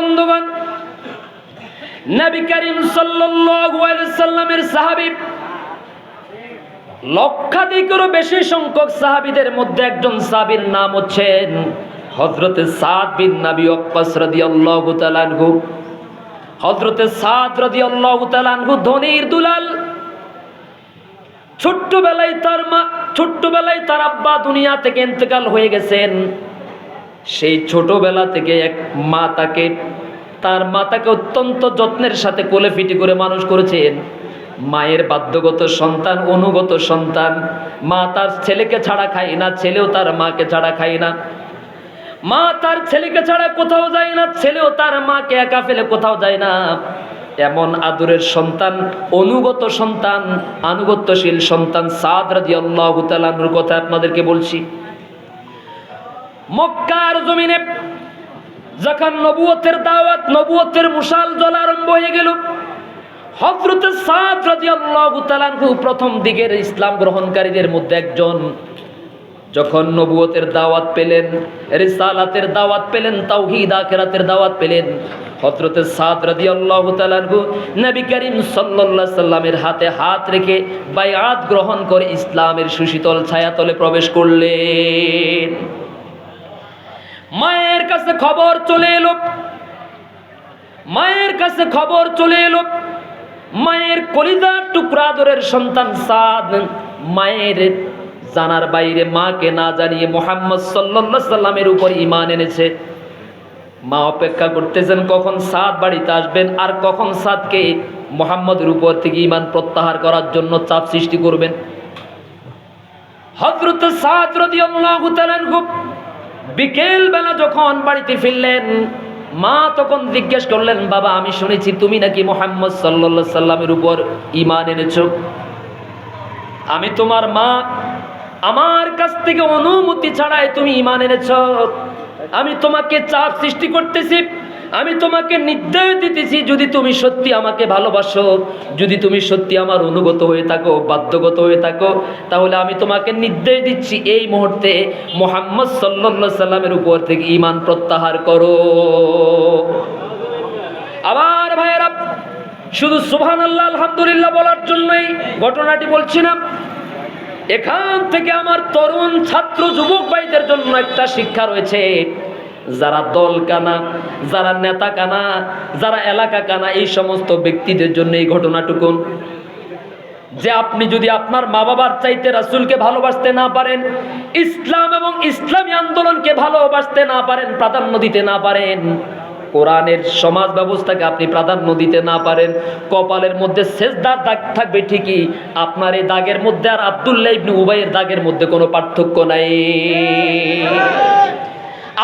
বন্ধুগণ, নবী করিম সাল্লামের সাহাবী লক্ষাধিকেরও বেশি সংখ্যক সাহাবীদের মধ্যে একজন সাহাবীর নাম হচ্ছেন হযরতে সাদ বিন নবী ওয়াক্কাস রাদিয়াল্লাহু তাআলা হযরতে সাদ রাদিয়াল্লাহু তাআলা আনহু দুলাল। ছোট্টবেলায় তার মা, ছোট্টবেলায় তার আব্বা দুনিয়া থেকে ইন্তেকাল হয়ে গেছেন। সেই ছোটবেলা থেকে এক মা তাকে, তার মা তাকে অত্যন্ত যত্নের সাথে কোলে ফিটি করে মানুষ করেছেন। মায়ের বাধ্যগত সন্তান, অনুগত সন্তান। মা তার ছেলেকে ছাড়া খায় না, ছেলেও তার মাকে ছাড়া খায় না। মা তার ছেলেকে ছাড়া কোথাও যায় না, ছেলেও তার মাকে একা ফেলে কোথাও যায় না। এমন আদরের সন্তান, অনুগত সন্তান, আনুগত্যশীল সন্তান সাদ রাজি আল্লাহ কথা আপনাদেরকে বলছি। মক্কার জমিনে যখন নবুয়তের দাওয়াত, নবুয়তের মুশাল জল আরম্ভ হয়ে গেল হজরত সাদ রাজি আল্লাহ তালানহু প্রথম দিকের ইসলাম গ্রহণকারীদের মধ্যে একজন। যখন নবুয়তের দাওয়াত পেলেন, রিসালাতের দাওয়াত পেলেন, তাওহীদ আখিরাতের দাওয়াত পেলেন, হযরতে সাদ রাদিয়াল্লাহু তাআলা আনহু নবী করিম সাল্লাল্লাহু সাল্লামের হাতে হাত রেখে বায়াত গ্রহণ করে ইসলামের সুশীতল ছায়াতলে প্রবেশ করলেন। মায়ের কাছে খবর চলে এলো। মায়ের কাছে খবর চলে এলো। মায়ের কলিজার টুকরা আদরের সন্তান সাদ মায়ের জানার বাইরে মাকে না জানিয়ে মোহাম্মদ সাল্লাল্লাহু সাল্লামের উপর ইমান এনেছে। মা অপেক্ষা করতেছেন কখন সাদ বাড়িতে আসবেন আর কখন সাদকে মোহাম্মদের উপর থেকে ইমান প্রত্যাহার করার জন্য চাপ সৃষ্টি করবেন। হজরত সাদ তাআলা আনহু বিকেল বেলা যখন বাড়িতে ফিরলেন, মা তখন জিজ্ঞেস করলেন, বাবা, আমি শুনেছি তুমি নাকি মোহাম্মদ সাল্লা সাল্লামের উপর ইমান এনেছ। আমি তোমার মা, আমার কাছ থেকে অনুমতি ছাড়াই তুমি ইমান এনেছ। আমি তোমাকে চাপ সৃষ্টি করতেছি আমি তোমাকে নির্দেশ দিতেছি, যদি তুমি সত্যি আমাকে ভালোবাসো, যদি তুমি সত্যি আমার অনুগত হয়ে থাকো, বাধ্যগত হয়ে থাকো, তাহলে আমি তোমাকে নির্দেশ দিচ্ছি, এই মুহূর্তে মোহাম্মদ সাল্লা সাল্লামের উপর থেকে ইমান প্রত্যাহার করো। আবার ভাইয়েরা, শুধু সুবহান আল্লাহ আলহামদুলিল্লাহ বলার জন্যই ঘটনাটি বলছি না। এখান থেকে আমার তরুণ ছাত্র, যুবক ভাইদের জন্য একটা শিক্ষা রয়েছে। যারা দল কানা, যারা নেতা কানা, যারা এলাকা কানা, এই সমস্ত ব্যক্তিদের জন্য এই ঘটনাটুকুন যে আপনি যদি আপনার মা বাবার চাইতে রাসুলকে ভালোবাসতে না পারেন, ইসলাম এবং ইসলামী আন্দোলনকে ভালোবাসতে না পারেন, প্রাধান্য দিতে না পারেন, কোরআনের সমাজ ব্যবস্থাকে আপনি প্রাধান্য দিতে না পারেন, কপালের মধ্যে শেষদার দাগ থাকবে ঠিকই, আপনার এই দাগের মধ্যে আর আবদুল্লাহ ইবনে উবাইয়ের দাগের মধ্যে কোনো পার্থক্য নাই।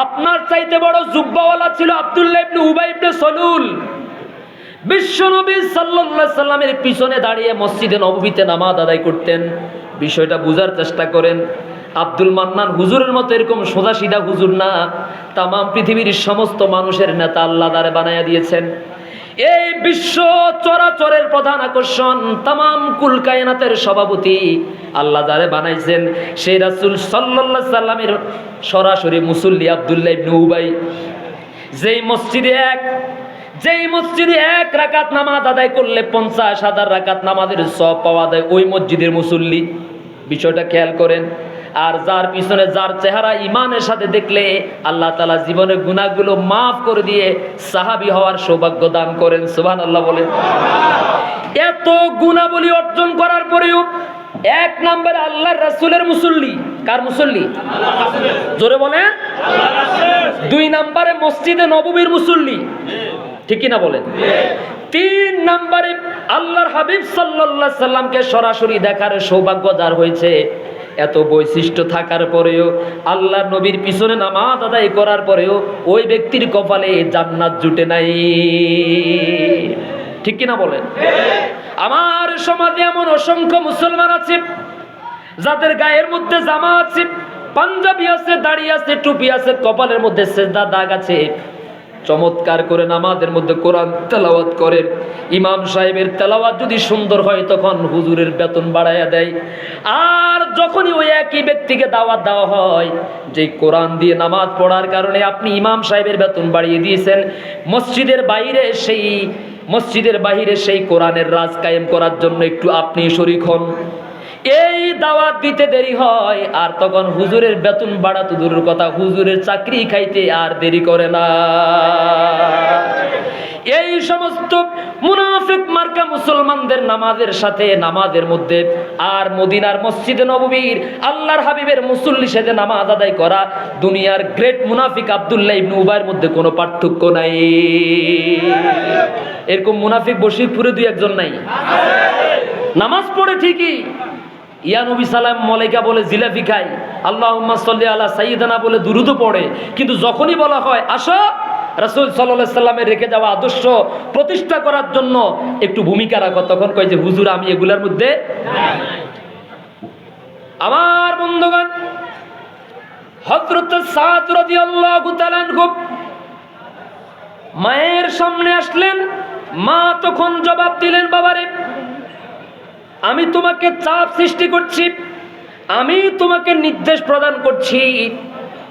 আপনার চাইতে বড় জুব্বাওয়ালা ছিল আবদুল্লাহ ইবনে উবাই ইবনে সলুল। বিশ্বনবী সাল্লাল্লাহু সাল্লামের পিছনে দাঁড়িয়ে মসজিদে নববীতে নামাজ আদায় করতেন। বিষয়টা বোঝার চেষ্টা করেন। আব্দুল মান্নান হুজুরের মতো এরকম সোজা সিধা হুজুর না। তাম পৃথিবীর সমস্ত মানুষের নেতা আল্লাহ দ্বারে বানাইয়া দিয়েছেন। এই বিশ্ব চরাচরের প্রধান আকর্ষণ তাম কুল কায়নাতের সভাপতি। আল্লাহ দ্বারে বানাইছেন, সেই রাসুল সাল্লাল্লাহু সাল্লামের সরাসরি মুসল্লি আবদুল্লাহ ইবনে উবাই। যেই মসজিদে এক, যেই মসজিদে এক রাকাত নামাজ আদায় করলে পঞ্চাশ হাজার রাকাত নামাজের সব পাওয়া যায়, ওই মসজিদের মুসল্লি। বিষয়টা খেয়াল করেন আর যার পিছনে যার চেহারা ইমানের সাথে দেখলে আল্লাহ তালা জীবনের গুণাগুলো মাফ করে দিয়ে সাহাবি হওয়ার সৌভাগ্য দান করেন সুবান আল্লাহ বলেন। এত গুণাবলী অর্জন করার পরেও এক নম্বরে আল্লাহর রাসূলের মুসল্লি। কার মুসল্লি? জোরে বলে দুই নম্বরে মসজিদে নববীর মুসল্লি। ঠিক কিনা বলেন? তিন নম্বরে আল্লাহর হাবিব সাল্লাল্লাহু সাল্লামকে সরাসরি দেখার সৌভাগ্য যার হয়েছে এত বৈশিষ্ট্য থাকার পরেও আল্লাহ নবীর পিছনে নামাজ আদায় করার পরেও ওই ব্যক্তির কপালে জান্নাত জুটে নাই। ঠিক কিনা বলেন? আমার সমাজে এমন অসংখ্য মুসলমান আছে, যাদের গায়ের মধ্যে জামা আছে, পাঞ্জাবি আছে, দাড়ি আছে, টুপি আছে, কপালের মধ্যে দাগ আছে চমৎকার করে নামাজের মধ্যে কোরআন তেলাওয়াত করেন ইমাম সাহেবের তেলাওয়াত যদি সুন্দর হয়, তখন হুজুরের বেতন বাড়াইয়া দেয়। আর যখনই ওই একই ব্যক্তিকে দাওয়াত দেওয়া হয় যে কোরআন দিয়ে নামাজ পড়ার কারণে আপনি ইমাম সাহেবের বেতন বাড়িয়ে দিয়েছেন, মসজিদের বাইরে সেই, মসজিদের বাইরে সেই কোরআনের রাজ কায়েম করার জন্য একটু আপনি শরিক হন। এই দাওয়াত দিতে দেরি হয়, আর তখন হুজুরের বেতন বাড়াতো দূরের কথা, হুজুরের চাকরি খাইতে আর দেরি করে না। এই সমস্ত মুনাফিক মার্কা মুসলমানদের নামাজের সাথে, নামাজের মধ্যে, আর মদিনার মসজিদে নববীর, আল্লাহর হাবিবের মুসল্লি সাথে নামাজ আদায় করা, দুনিয়ার গ্রেট মুনাফিক আব্দুল্লাহ ইবনে উবাইর মধ্যে কোনো পার্থক্য নাই। এরকম মুনাফিক বশিরপুরে দুই একজন নাই। নামাজ পড়ে ঠিকই ইয়া নবী সালাম মলাইকা বলে জিলাপি খাই আল্লাহ সাল্লি আল্লাহ সাইদানা বলে দুরুদ পড়ে। কিন্তু যখনই বলা হয়, আসো, রাসুল সাল্লাহ সাল্লামের রেখে যাওয়া আদর্শ প্রতিষ্ঠা করার জন্য একটু ভূমিকা রাখো। তখন কয় যে, হুজুর, আমি এগুলার মধ্যে আমার বন্ধুগণ হজরত সাদ তাআলা আনহু মায়ের সামনে আসলেন, মা তখন জবাব দিলেন, বাবারে আমি তোমাকে চাপ সৃষ্টি করছি, আমি তোমাকে নির্দেশ প্রদান করছি।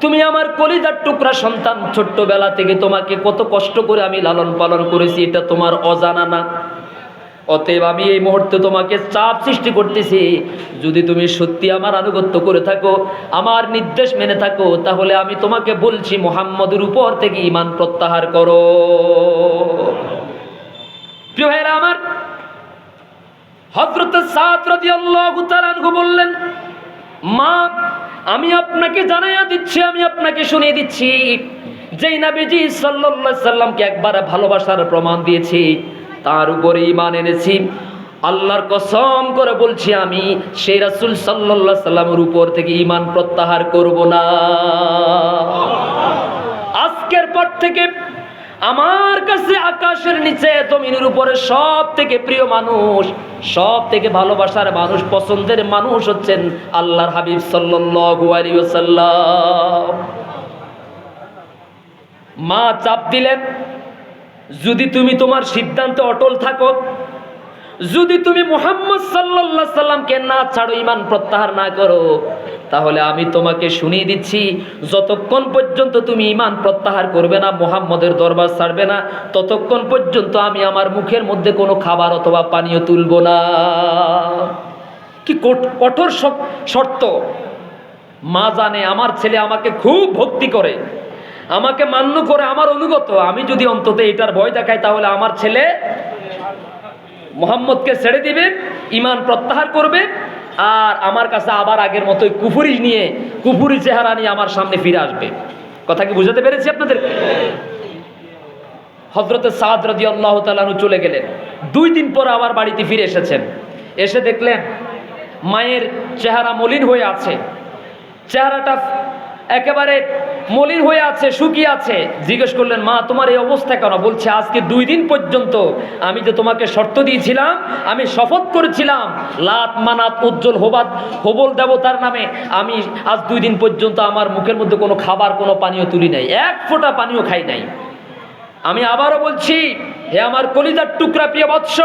তুমি আমার কলিজার টুকরা সন্তান ছোট্টবেলা থেকে তোমাকে কত কষ্ট করে আমি লালন পালন করেছি, এটা তোমার অজানা না। অতএব আমি এই মুহূর্তে তোমাকে চাপ সৃষ্টি করতেছি। যদি তুমি সত্যি আমার আনুগত্য করে থাকো, আমার নির্দেশ মেনে থাকো, তাহলে আমি তোমাকে বলছি, মোহাম্মদের উপর থেকে ইমান প্রত্যাহার করো। প্রিয় ভাইরা আমার হজরত সাদ বললেন, মা, আমি আপনাকে জানাইয়া দিচ্ছি, আমি আপনাকে শুনিয়ে দিচ্ছি। যেই নবীজি আলাইহি সাল্লামকে একবার ভালোবাসার প্রমাণ দিয়েছি, তার উপরে ঈমান এনেছি। আল্লাহর কসম করে বলছি আমি, সেই রাসূল আলাইহি সাল্লামের উপর থেকে ইমান প্রত্যাহার করব না। আজকের পর থেকে আমার কাছে আকাশের নিচে, জমিনের উপরে সব থেকে প্রিয় মানুষ সব থেকে ভালোবাসার মানুষ, পছন্দের মানুষ হচ্ছেন আল্লাহর হাবিব সাল্লাম মা চাপ দিলেন, যদি তুমি তোমার সিদ্ধান্তে অটল থাকো যদি তুমি মোহাম্মদ সাল্লাল্লাহু সাল্লামকে না ছাড়ো ইমান প্রত্যাহার না করো, তাহলে আমি তোমাকে শুনিয়ে দিচ্ছি, যতক্ষণ পর্যন্ত তুমি ইমান প্রত্যাহার করবে না, মোহাম্মদের দরবার ছাড়বে না, ততক্ষণ পর্যন্ত আমি আমার মুখের মধ্যে কোনো খাবার অথবা পানীয় তুলব না। কি কঠোর শর্ত। মা জানে, আমার ছেলে আমাকে খুব ভক্তি করে, আমাকে মান্য করে, আমার অনুগত। আমি যদি অন্তত এটার ভয় দেখাই, তাহলে আমার ছেলে মোহাম্মদকে ছেড়ে দিবে ইমান প্রত্যাহার করবে, আর আমার কাছে আবার আগের মতোই কুফুরি নিয়ে, কুফুরি চেহারা নিয়ে আমার সামনে ফিরে আসবে। কথা কি বুঝাতে পেরেছি আপনাদের? হজরতে সাদ রাজি আল্লাহ তালানু চলে গেলেন। দুই দিন পর আবার বাড়িতে ফিরে এসেছেন। এসে দেখলেন মায়ের চেহারা মলিন হয়ে আছে। চেহারাটা একেবারে মলিন হয়ে আছে শুকিয়ে আছে। জিজ্ঞেস করলেন, মা, তোমার এই অবস্থা কেন? বলছে, আজকে দুই দিন পর্যন্ত আমি যে তোমাকে শর্ত দিয়েছিলাম, আমি শপথ করেছিলাম, লাত মানাত উজ্জ্বল হোবাত, হোবল দেবতার নামে, আমি আজ দুই দিন পর্যন্ত আমার মুখের মধ্যে কোনো খাবার, কোনো পানীয় তুলি নাই, এক ফোঁটা পানীয় খাই নাই। আমি আবারও বলছি, হে আমার কলিজার টুকরা প্রিয় বৎস,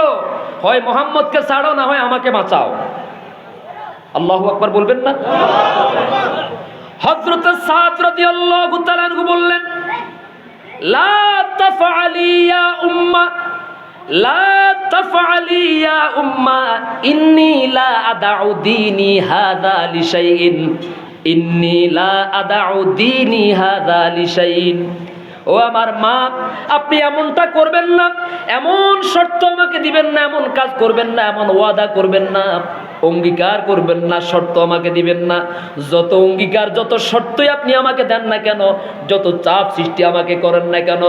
হয় মোহাম্মদকে ছাড়ো, না হয় আমাকে বাঁচাও। আল্লাহ আকবার বলবেন না? হযরত সাদ রাদিয়াল্লাহু তাআলা আনহু বললেন, লা তাফআলি ইয়া উম্মা, লা তাফআলি ইয়া উম্মা, ইন্নী লা আদাউ দীনি হাদা লিশাইইন ইন্নী লা আদাউ দীনি হাদা লিশাইইন ও আমার মা, আপনি এমনটা করবেন না, এমন শর্ত আমাকে দিবেন না, এমন কাজ করবেন না, এমন ওয়াদা করবেন না। অঙ্গীকার করবেন না, শর্ত আমাকে দিবেন না। যত অঙ্গীকার, যত শর্তই আপনি আমাকে দেন না কেন, যত চাপ সৃষ্টি আমাকে করেন না কেন,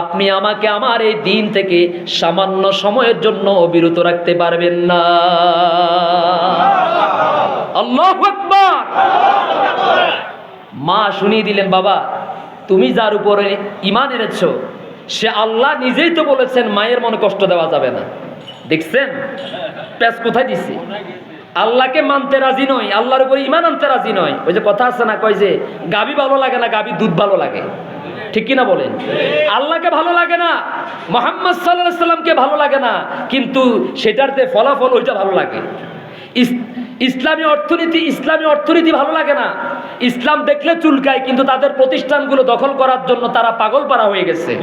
আপনি আমাকে আমার এই দিন থেকে সামান্য সময়ের জন্য বিরত রাখতে পারবেন না। আল্লাহ মা শুনিয়ে দিলেন, বাবা, তুমি যার উপরে ইমান এনেছ, সে আল্লাহ নিজেই তো বলেছেন, মায়ের মনে কষ্ট দেওয়া যাবে না। দেখছেন? প্যাস কোথায় দিছি? আল্লাহকে মানতে রাজি নয়, আল্লাহর উপরে ইমান আনতে রাজি নয়। ওই যে কথা আছে না, কয় যে, গাবি ভালো লাগে না, গাবি দুধ ভালো লাগে। ঠিক কিনা বলেন? আল্লাহকে ভালো লাগে না, মোহাম্মদ সাল্লাহ সাল্লামকে ভালো লাগে না, কিন্তু সেটার যে ফলাফল, ওইটা ভালো লাগে। ইস- ইসলামী অর্থনীতি ইসলামী অর্থনীতি ভালো লাগে না। ইসলাম দেখলে চুলকায়, কিন্তু তাদের প্রতিষ্ঠানগুলো দখল করার জন্য তারা পাগল পারা হয়ে গেছে।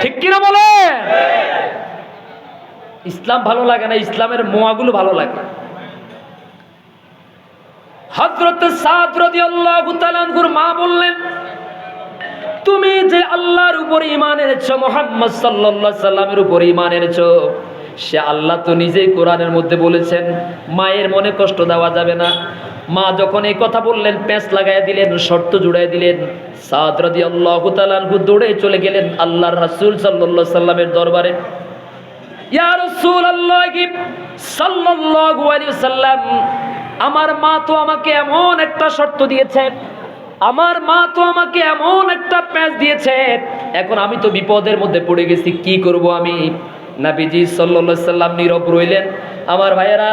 ঠিক কিনা বলে ইসলাম ভালো লাগে না, ইসলামের মোয়াগুলো ভালো লাগে। হজরত সাদ রাদিয়াল্লাহু তাআলা আনহুর মা বললেন, তুমি যে আল্লাহর উপর ঈমান এনেছো, মুহাম্মদ সাল্লাল্লাহু সাল্লামের উপর ঈমান এনেছো, সে আল্লাহ তো নিজেই কোরআনের মধ্যে বলেছেন, মায়ের মনে কষ্ট দেওয়া যাবে না। মা যখন এই কথা বললেন, প্যাঁচ লাগাই দিলেন, শর্ত জুড়াই দিলেন, সাদ আল্লাহ তাআলা আনহু দৌড়ে চলে গেলেন আল্লাহর রাসূল সাল্লাল্লাহু সাল্লামের দরবারে। ইয়া রাসূলুল্লাহি সাল্লাল্লাহু আলাইহি সাল্লাম আমার মা তো আমাকে এমন একটা শর্ত দিয়েছে। আমার মা তো আমাকে এমন একটা প্যাঁচ দিয়েছে। এখন আমি তো বিপদের মধ্যে পড়ে গেছি, কি করব আমি? নাবিজি সাল্লাল্লাহু সাল্লাম নীরব রইলেন। আমার ভাইয়েরা,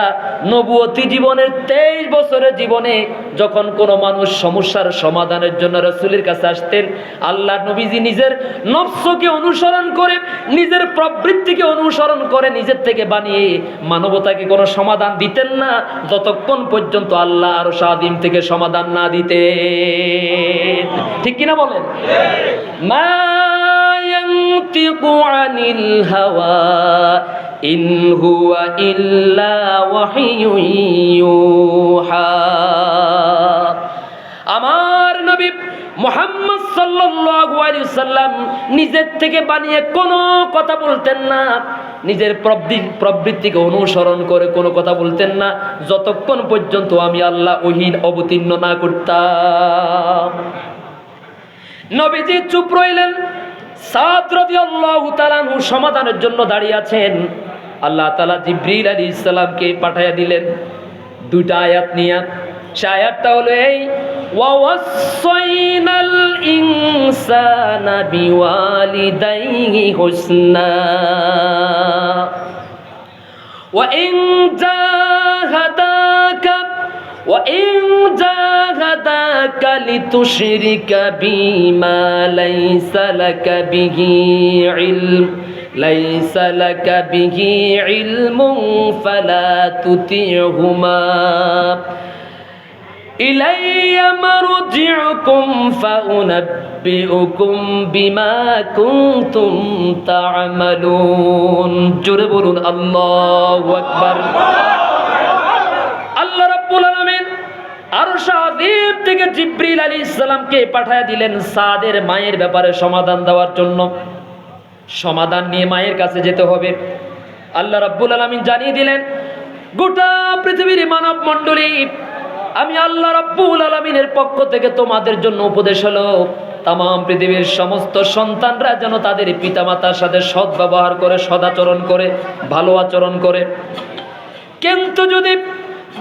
নবুয়তি জীবনের তেইশ বছরের জীবনে যখন কোনো মানুষ সমস্যার সমাধানের জন্য রসুলের কাছে আসতেন আল্লাহ নবীজি নিজের নফসকে অনুসরণ করে, নিজের প্রবৃত্তিকে অনুসরণ করে নিজের থেকে বানিয়ে মানবতাকে কোনো সমাধান দিতেন না। যতক্ষণ পর্যন্ত আল্লাহ আর সাদিম থেকে সমাধান না দিতে ঠিক কিনা বলেন? মা ينطق عن الهوى إن هو إلا وحي يوحى আমার নবী মোহাম্মদ সাল্লাল্লাহু আলাইহি সাল্লাম নিজের থেকে বানিয়ে কোনো কথা বলতেন না নিজের প্রবৃ- প্রবৃত্তিকে অনুসরণ করে কোনো কথা বলতেন না যতক্ষণ পর্যন্ত আমি আল্লাহ ওহিন অবতীর্ণ না করতাম নবীজি চুপ রইলেন সমাধানের জন্য দাঁড়িয়ে আছেন। আল্লাহ তালা জিব্রিল আলী ইসলামকে পাঠাইয়া দিলেন। দুইটা আয়াত নিয়ে। সে আয়াতটা হলো এই ওয়াসাইনাল ওয়া وإن جاهداك لتشرك بي ما ليس لك به علم ليس لك به علم فلا تطيعهما إلي مرجعكم فأنبئكم بما كنتم تعملون جربون الله أكبر الله رب العالمين আলামিন আরশ আযীম থেকে জিবরিল আলাইহিস সালামকে পাঠায় দিলেন সাদের মায়ের ব্যাপারে সমাধান দেওয়ার জন্য। সমাধান নিয়ে মায়ের কাছে যেতে হবে। আল্লাহ রাব্বুল আলামিন জানিয়ে দিলেন, গোটা পৃথিবীর মানব মণ্ডলী, আমি আল্লাহ রাব্বুল আলামিনের পক্ষ থেকে তোমাদের জন্য উপদেশ হলো তাম পৃথিবীর সমস্ত সন্তানরা যেন তাদের পিতামাতার সাথে সৎ ব্যবহার করে, সদাচরণ করে, ভালো আচরণ করে। কিন্তু যদি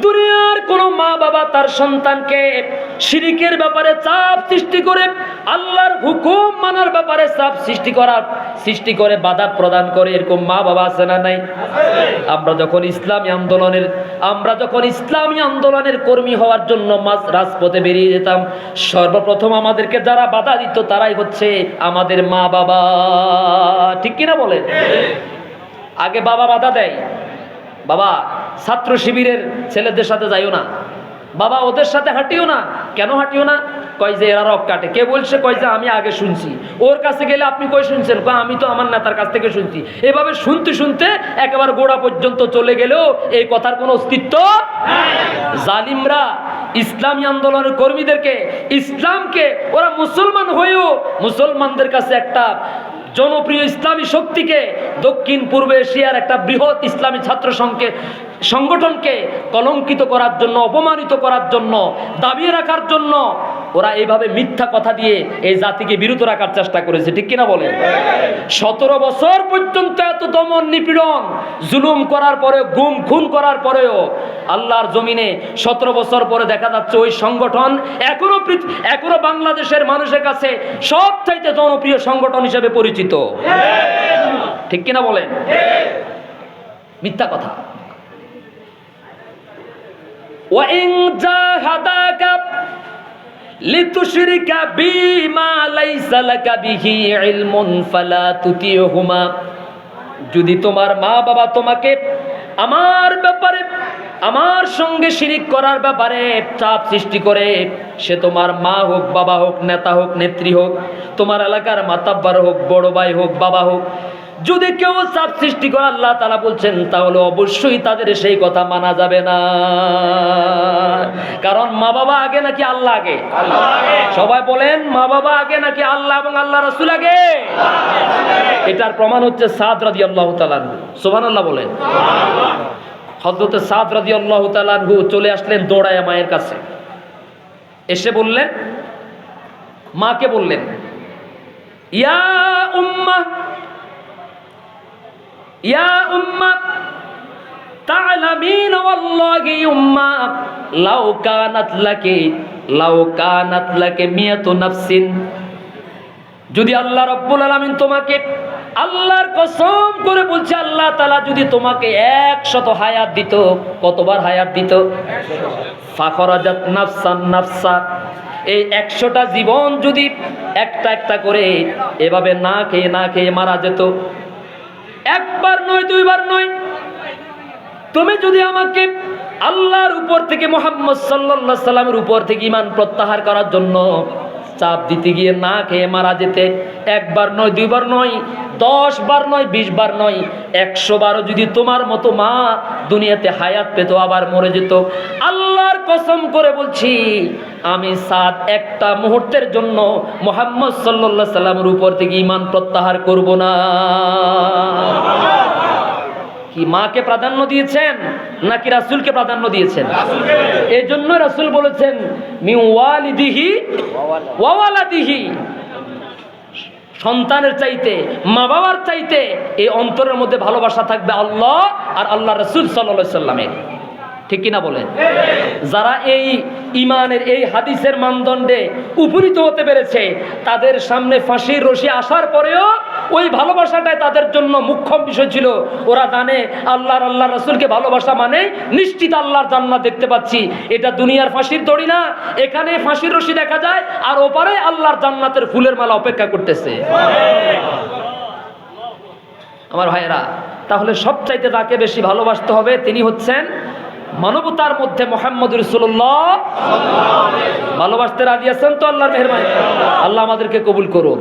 দুনিয়ার কোনো মা বাবা তার সন্তানকে শিরিকের ব্যাপারে চাপ সৃষ্টি করে, আল্লাহর হুকুম মানার ব্যাপারে চাপ সৃষ্টি করার, সৃষ্টি করে বাধা প্রদান করে, এরকম মা বাবা আছে না নাই? আমরা যখন ইসলামী আন্দোলনের, আমরা যখন ইসলামী আন্দোলনের কর্মী হওয়ার জন্য মাঝ- রাজপথে বেরিয়ে যেতাম, সর্বপ্রথম আমাদেরকে যারা বাধা দিত তারাই হচ্ছে আমাদের মা বাবা। ঠিক কিনা বলেন? আগে বাবা বাধা দেয় বাবা, ছাত্র শিবিরের ছেলেদের সাথে যাইও না। বাবা, ওদের সাথে হাঁটিও না। কেন হাঁটিও না? কয় যে, এরা রক কাটে। কে বলছে? কয় যে, আমি আগে শুনছি। ওর কাছে গেলে আপনি কই শুনছেন? কয়, আমি তো আমার নেতার কাছ থেকে শুনছি। এভাবে শুনতে শুনতে একেবারে গোড়া পর্যন্ত চলে গেলেও এই কথার কোনো অস্তিত্ব জালিমরা ইসলামী আন্দোলনের কর্মীদেরকে, ইসলামকে, ওরা মুসলমান হয়েও মুসলমানদের কাছে একটা জনপ্রিয় ইসলামী শক্তিকে দক্ষিণ পূর্ব এশিয়ার একটা বৃহৎ ইসলামী ছাত্র সংঘকে সংগঠনকে কলঙ্কিত করার জন্য, অপমানিত করার জন্য, দাবিয়ে রাখার জন্য ওরা এইভাবে মিথ্যা কথা দিয়ে এই জাতিকে বিরত রাখার চেষ্টা করেছে। ঠিক কিনা বলে সতেরো বছর পর্যন্ত এত দমন নিপীড়ন, জুলুম করার পরে গুম খুন করার পরেও আল্লাহর জমিনে সতেরো বছর পরে দেখা যাচ্ছে ওই সংগঠন এখনও এখনও বাংলাদেশের মানুষের কাছে সব চাইতে জনপ্রিয় সংগঠন হিসেবে পরিচিত। ঠিক কিনা বলেন? মিথ্যা কথা। وإن جاهداك লিতুশরিকা বিমা লাইসা লাকা বিহি ইলমুন ফালা তুতিহুমা যদি তোমার মা বাবা তোমাকে আমার ব্যাপারে আমার সঙ্গে শিরিক করার ব্যাপারে চাপ সৃষ্টি করে সে তোমার মা হোক বাবা হোক নেতা হোক নেত্রী হোক তোমার এলাকার মাতাব্বার হোক বড় ভাই হোক বাবা হোক যদি কেউ চাপ সৃষ্টি করে, আল্লাহ তালা বলছেন, তাহলে অবশ্যই তাদের সেই কথা মানা যাবে না। কারণ মা বাবা আগে নাকি আল্লাহ আগে? সবাই বলেন, মা বাবা আগে নাকি আল্লাহ এবং আল্লাহ রসুল আগে? এটার প্রমাণ হচ্ছে সাদ রাজি আল্লাহ তালান সোহান আল্লাহ বলেন। হজরতে সাদ রাজি আল্লাহ তালানহু চলে আসলেন দৌড়ায় মায়ের কাছে। এসে বললেন, মাকে বললেন, ইয়া উম্মা ইয়া তা'লামিন লাউ লাউ নাফসিন। যদি আল্লাহ রব্বুল আলমিন তোমাকে আল্লাহর কসম করে বলছে, আল্লাহ তালা যদি তোমাকে একশত হায়াত দিত, কতবার হায়াত দিত? নাফসান নাফসা। এই একশোটা জীবন যদি একটা একটা করে এভাবে না খেয়ে না খেয়ে মারা যেত একবার নয়, দুইবার নয়। তুমি যদি আমাকে আল্লাহর উপর থেকে, মোহাম্মদ সাল্লাহ সাল্লামের উপর থেকে ইমান প্রত্যাহার করার জন্য চাপ দিতে গিয়ে না খেয়ে মারা যেতে। একবার নয়, দুইবার নয় দশ বার নয় বিশ বার নয় একশো বারও যদি তোমার মতো মা দুনিয়াতে হায়াত পেত, আবার মরে যেত। আল্লাহর কসম করে বলছি, আমি সাত একটা মুহূর্তের জন্য মোহাম্মদ সাল্লাহ সাল্লামের উপর থেকে ইমান প্রত্যাহার করব না। কি মাকে প্রাধান্য দিয়েছেন নাকি রাসুলকে প্রাধান্য দিয়েছেন? এই জন্য রাসুল বলেছেন সন্তানের চাইতে, মা বাবার চাইতে এই অন্তরের মধ্যে ভালোবাসা থাকবে আল্লাহ আর আল্লাহ রসুল সাল্লা সাল্লামের ঠিক কিনা বলেন? যারা এই ইমানের এই হাদিসের মানদণ্ডে উপনীত হতে পেরেছে, তাদের সামনে ফাঁসির রশি আসার পরেও ওই ভালোবাসাটাই তাদের জন্য মুখ্য বিষয় ছিল। ওরা জানে আল্লাহর আল্লাহ রসুলকে ভালোবাসা মানে নিশ্চিত আল্লাহর জান্নাত দেখতে পাচ্ছি। এটা দুনিয়ার ফাঁসির দড়ি না, এখানে ফাঁসির রশি দেখা যায়, আর ওপারে আল্লাহর জান্নাতের ফুলের মালা অপেক্ষা করতেছে। আমার ভাইয়েরা, তাহলে সবচাইতে তাকে বেশি ভালোবাসতে হবে তিনি হচ্ছেন মানবতার মধ্যে মোহাম্মদ রসুল্লাহ ভালোবাসতে রাজি আছেন তো আল্লাহর মেহরবানি? আল্লাহ আমাদেরকে কবুল করুন।